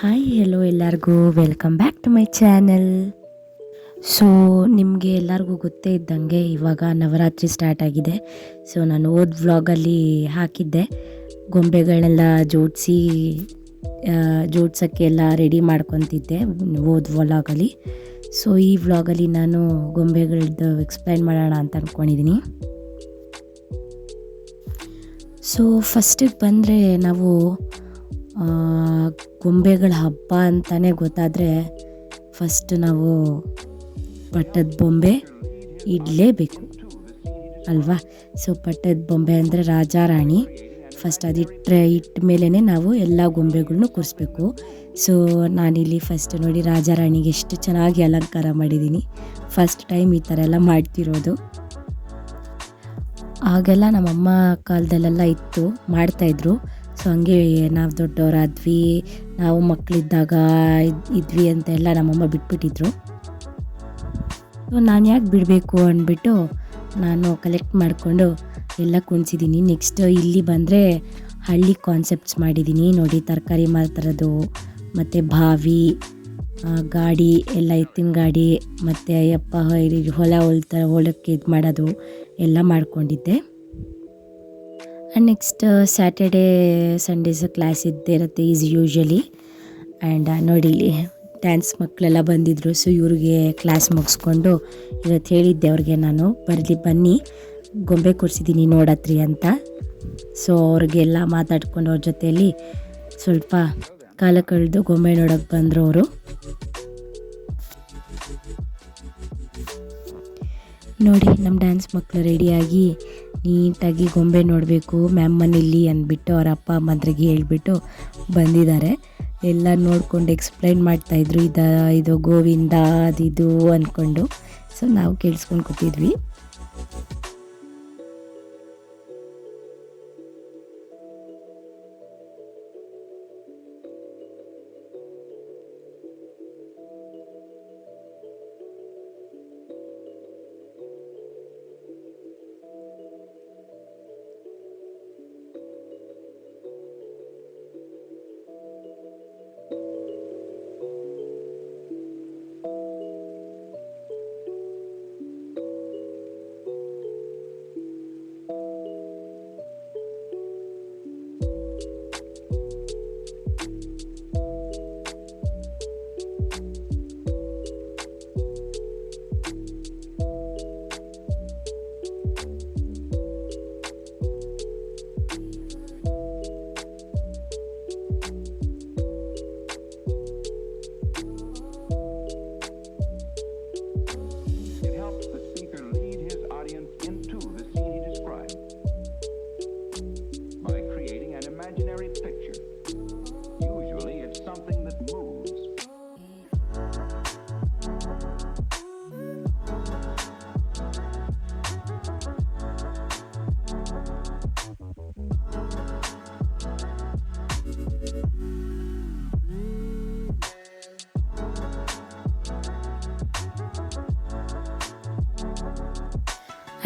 Hi hello ಎಲ್ಲರಿಗೂ. Welcome back to my channel so ನಿಮಗೆ ಎಲ್ಲರಿಗೂ ಗೊತ್ತೇ ಇದ್ದಂಗೆ ಇವಾಗ ನವರಾತ್ರಿ ಸ್ಟಾರ್ಟ್ ಆಗಿದೆ. ಸೊ ನಾನು ಓದ್ ವ್ಲಾಗಲ್ಲಿ ಹಾಕಿದ್ದೆ. ಗೊಂಬೆಗಳನ್ನೆಲ್ಲ ಜೋಡಿಸಿ ಜೋಡ್ಸೋಕ್ಕೆ ಎಲ್ಲ ರೆಡಿ ಮಾಡ್ಕೊತಿದ್ದೆ ಓದ್ ವ್ಲಾಗಲ್ಲಿ ಸೊ ಈ ವ್ಲಾಗಲ್ಲಿ ನಾನು ಗೊಂಬೆಗಳದ್ದು ಎಕ್ಸ್ಪ್ಲೈನ್ ಮಾಡೋಣ ಅಂತ ಅಂದ್ಕೊಂಡಿದ್ದೀನಿ ಸೊ ಫಸ್ಟಿಗೆ ಬಂದರೆ ನಾವು ಗೊಂಬೆಗಳ ಹಬ್ಬ ಅಂತಲೇ ಗೊತ್ತಾದರೆ ಫಸ್ಟ್ ನಾವು ಪಟ್ಟದ ಬೊಂಬೆ ಇಡಲೇಬೇಕು. ಅಲ್ವಾ? ಸೊ ಪಟ್ಟದ ಬೊಂಬೆ ಅಂದರೆ ರಾಜ ರಾಣಿ. ಫಸ್ಟ್ ಅದಿಟ್ಟರೆ ಇಟ್ಟ ಮೇಲೇ ನಾವು ಎಲ್ಲ ಗೊಂಬೆಗಳ್ನೂ ಕೂರಿಸ್ಬೇಕು. ಸೊ ನಾನಿಲ್ಲಿ ಫಸ್ಟ್ ನೋಡಿ ರಾಜ ರಾಣಿಗೆ ಎಷ್ಟು ಚೆನ್ನಾಗಿ ಅಲಂಕಾರ ಮಾಡಿದ್ದೀನಿ. ಫಸ್ಟ್ ಟೈಮ್ ಈ ಥರ ಎಲ್ಲ ಮಾಡ್ತಿರೋದು. ಆಗೆಲ್ಲ ನಮ್ಮಮ್ಮ ಕಾಲದಲ್ಲೆಲ್ಲ ಇತ್ತು ಮಾಡ್ತಾಯಿದ್ರು ಸೊ ಹಂಗೆ ನಾವು ದೊಡ್ಡವರಾದ್ವಿ, ನಾವು ಮಕ್ಕಳಿದ್ದಾಗ ಇದ್- ಇದ್ವಿ ಅಂತೆಲ್ಲ ನಮ್ಮಮ್ಮ ಬಿಟ್ಬಿಟ್ಟಿದ್ರು. ಸೊ ನಾನು ಯಾಕೆ ಬಿಡಬೇಕು ಅಂದ್ಬಿಟ್ಟು ನಾನು ಕಲೆಕ್ಟ್ ಮಾಡಿಕೊಂಡು ಎಲ್ಲ ಕುಣಿಸಿದ್ದೀನಿ ನೆಕ್ಸ್ಟ್ ಇಲ್ಲಿ ಬಂದರೆ ಹಳ್ಳಿ ಕಾನ್ಸೆಪ್ಟ್ಸ್ ಮಾಡಿದ್ದೀನಿ ನೋಡಿ ತರಕಾರಿ ಮಾರ್ತಾರದು ಮತ್ತು ಬಾವಿ ಗಾಡಿ, ಎಲ್ಲ ಎತ್ತಿನ ಗಾಡಿ, ಮತ್ತು ಅಯ್ಯಪ್ಪ, ಹೊಲ ಹೊಲ್ತಾ ಹೊಲಕ್ಕೆ ಇದು ಮಾಡೋದು ಎಲ್ಲ ಮಾಡ್ಕೊಂಡಿದ್ದೆ. And next Saturday Sundays class ಇದ್ದೇ ಇರುತ್ತೆ ಈಸ್ ಯೂಶ್ವಲಿ ಆ್ಯಂಡ್ ನೋಡಿ ಇಲ್ಲಿ ಡ್ಯಾನ್ಸ್ ಮಕ್ಕಳೆಲ್ಲ ಬಂದಿದ್ದರು ಸೊ ಇವ್ರಿಗೆ ಕ್ಲಾಸ್ ಮುಗಿಸ್ಕೊಂಡು ಇವತ್ತು ಹೇಳಿದ್ದೆ ಅವ್ರಿಗೆ ನಾನು, ಬರಲಿ, ಬನ್ನಿ, ಗೊಂಬೆ ಕೊಡಿಸಿದ್ದೀನಿ ನೋಡತ್ರಿ ಅಂತ. ಸೊ ಅವ್ರಿಗೆಲ್ಲ ಮಾತಾಡ್ಕೊಂಡು ಅವ್ರ ಜೊತೆಯಲ್ಲಿ ಸ್ವಲ್ಪ ಕಾಲ ಕಳೆದು ಗೊಂಬೆ ನೋಡೋಕೆ ಬಂದರು ಅವರು. ನೋಡಿ ನಮ್ಮ ಡ್ಯಾನ್ಸ್ ಮಕ್ಕಳು ರೆಡಿಯಾಗಿ ನೀಟಾಗಿ ಗೊಂಬೆ ನೋಡಬೇಕು, ಮ್ಯಾಮ್ ಮನೇಲಿ ಅಂದ್ಬಿಟ್ಟು ಅವ್ರ ಅಪ್ಪ ಅಮ್ಮಂದ್ರಿಗೆ ಹೇಳಿಬಿಟ್ಟು ಬಂದಿದ್ದಾರೆ. ಎಲ್ಲ ನೋಡ್ಕೊಂಡು ಎಕ್ಸ್ಪ್ಲೈನ್ ಮಾಡ್ತಾಯಿದ್ರು ಇದ, ಇದು ಗೋವಿಂದ ಅದಿದು ಅಂದ್ಕೊಂಡು ಸೊ ನಾವು ಕೇಳಿಸ್ಕೊಂಡು ಕೂತಿದ್ವಿ.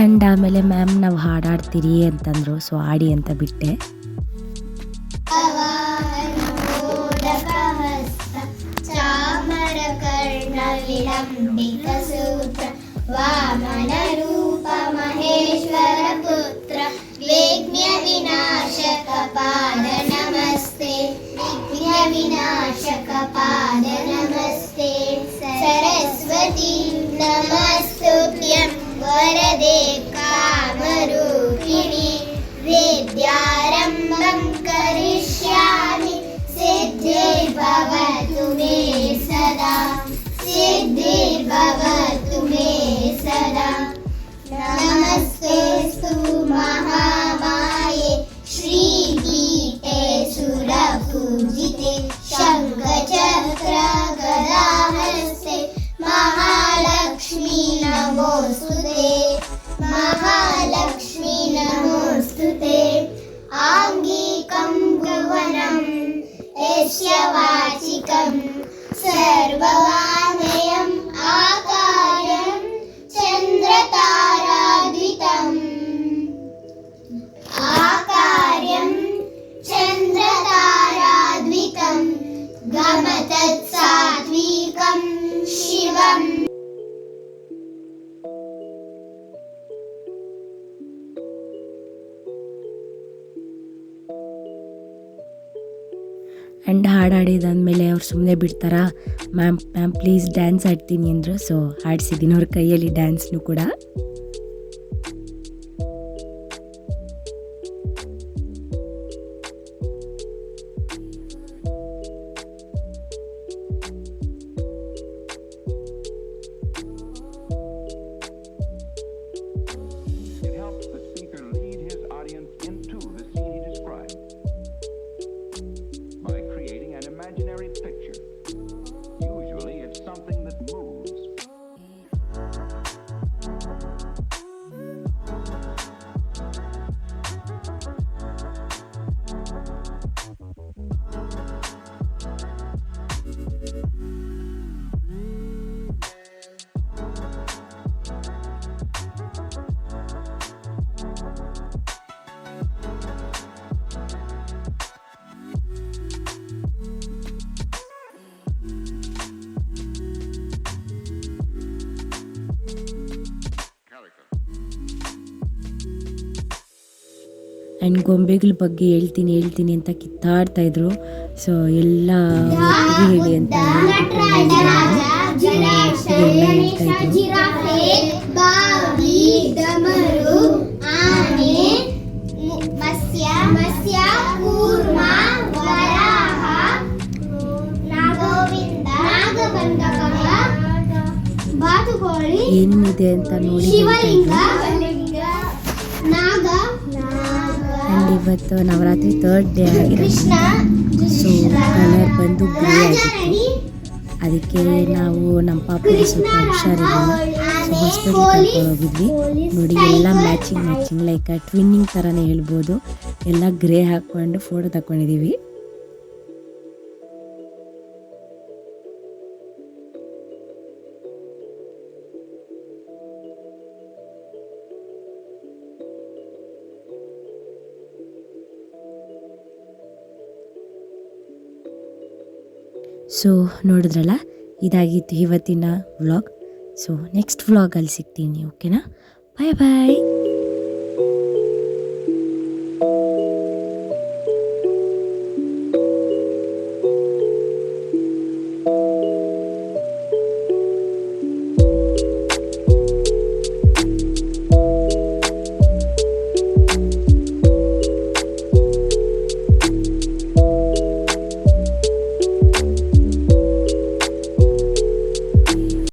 ಕಂಡಾಮೇಲೆ ಮ್ಯಾಮ್ ನಾವು ಹಾಡಾಡ್ತೀರಿ ಅಂತಂದರು ಸೊ ಆಡಿ ಅಂತ ಬಿಟ್ಟೆ ವಾಮನ ರೂಪ ಮಹೇಶ್ವರ ಪುತ್ರ ವಿಘ್ನ ವಿನಾಶಕ ಪಾದ ನಮಸ್ತೆ ವಿಘ್ನ ವಿನಾಶಕ ಪಾದ ನಮಸ್ತೆ ಸರಸ್ವತಿ ನಮಸ್ತುಭ್ಯಂ वरदे कामरूपिणि विद्यारम्भं करिष्यामि सिद्धिर्भवतु ಆ್ಯಂಡ್ ಹಾಡು ಹಾಡಿದಾದ್ಮೇಲೆ ಅವ್ರು ಸುಮ್ಮನೆ ಬಿಡ್ತಾರಾ? ಮ್ಯಾಮ್ ಮ್ಯಾಮ್, ಪ್ಲೀಸ್ ಡ್ಯಾನ್ಸ್ ಆಡ್ತೀನಿ ಅಂದರು. ಸೊ ಹಾಡಿಸಿದ್ದೀನಿ ಅವ್ರ ಕೈಯಲ್ಲಿ ಡ್ಯಾನ್ಸ್ನು ಕೂಡ. ಆ್ಯಂಡ್ ಗೊಂಬೆಗಳ ಬಗ್ಗೆ ಹೇಳ್ತೀನಿ ಹೇಳ್ತೀನಿ ಅಂತ ಕಿತ್ತಾಡ್ತಾ ಇದ್ರು. ಸೊ ಎಲ್ಲ ಹೇಳಿ ಅಂತ ಏನಿದೆ ಅಂತ ನೋಡಿ ನಾಗ ಇವತ್ತು ನವರಾತ್ರಿ ತರ್ಡ್ ಡೇ ಆಗಿದೆ ಸೊ ಕಲರ್ ಬಂದು ಗ್ರೇ ಆಗಿತ್ತು ಅದಕ್ಕೆ ನಾವು ನಮ್ಮ ಪಾಪ ಸ್ವಲ್ಪ ಹುಷಾರಿರಲಿಲ್ಲ ಸೊ ಹಾಸ್ಪಿಟ್ಲ್ ಕರ್ಕೊಂಡು ಹೋಗಿದ್ವಿ. ನೋಡಿ ಎಲ್ಲ ಮ್ಯಾಚಿಂಗ್ ಮ್ಯಾಚಿಂಗ್ ಲೈಕ್ ಟ್ವಿನ್ನಿಂಗ್ ಥರನೇ ಹೇಳ್ಬೋದು. ಎಲ್ಲ ಗ್ರೇ ಹಾಕ್ಕೊಂಡು ಫೋಟೋ ತಗೊಂಡಿದ್ದೀವಿ ಸೊ ನೋಡಿದ್ರಲ್ಲ? ಇದಾಗಿತ್ತು ಇವತ್ತಿನ ವ್ಲಾಗ್ ಸೊ ನೆಕ್ಸ್ಟ್ ವ್ಲಾಗಲ್ಲಿ ಸಿಗ್ತೀನಿ ಓಕೆನಾ ಬಾಯ್ ಬಾಯ್